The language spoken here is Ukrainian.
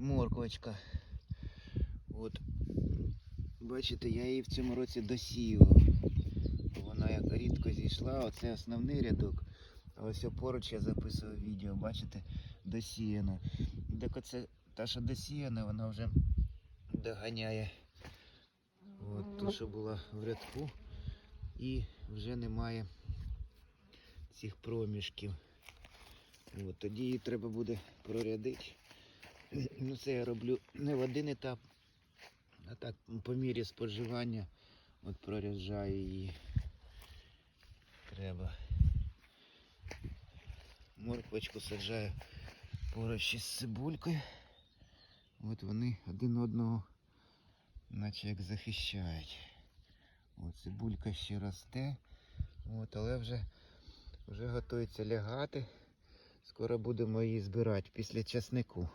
морквочка. От. Бачите, я її в цьому році досіював. Вона як рідко зійшла, оце основний рядок. А ось поруч я записував відео, бачите, досіяно. Так оце та, що досіяна, вона вже доганяє от, ту, що була в рядку. І вже немає цих проміжків. От, тоді її треба буде прорядити. Ну, це я роблю не в один етап, а так по мірі споживання от проряджаю її. Треба. Морквочку саджаю поруч із цибулькою. От вони один одного наче як захищають. От цибулька ще росте. От, але вже, вже готується лягати. Скоро будемо її збирати після часнику.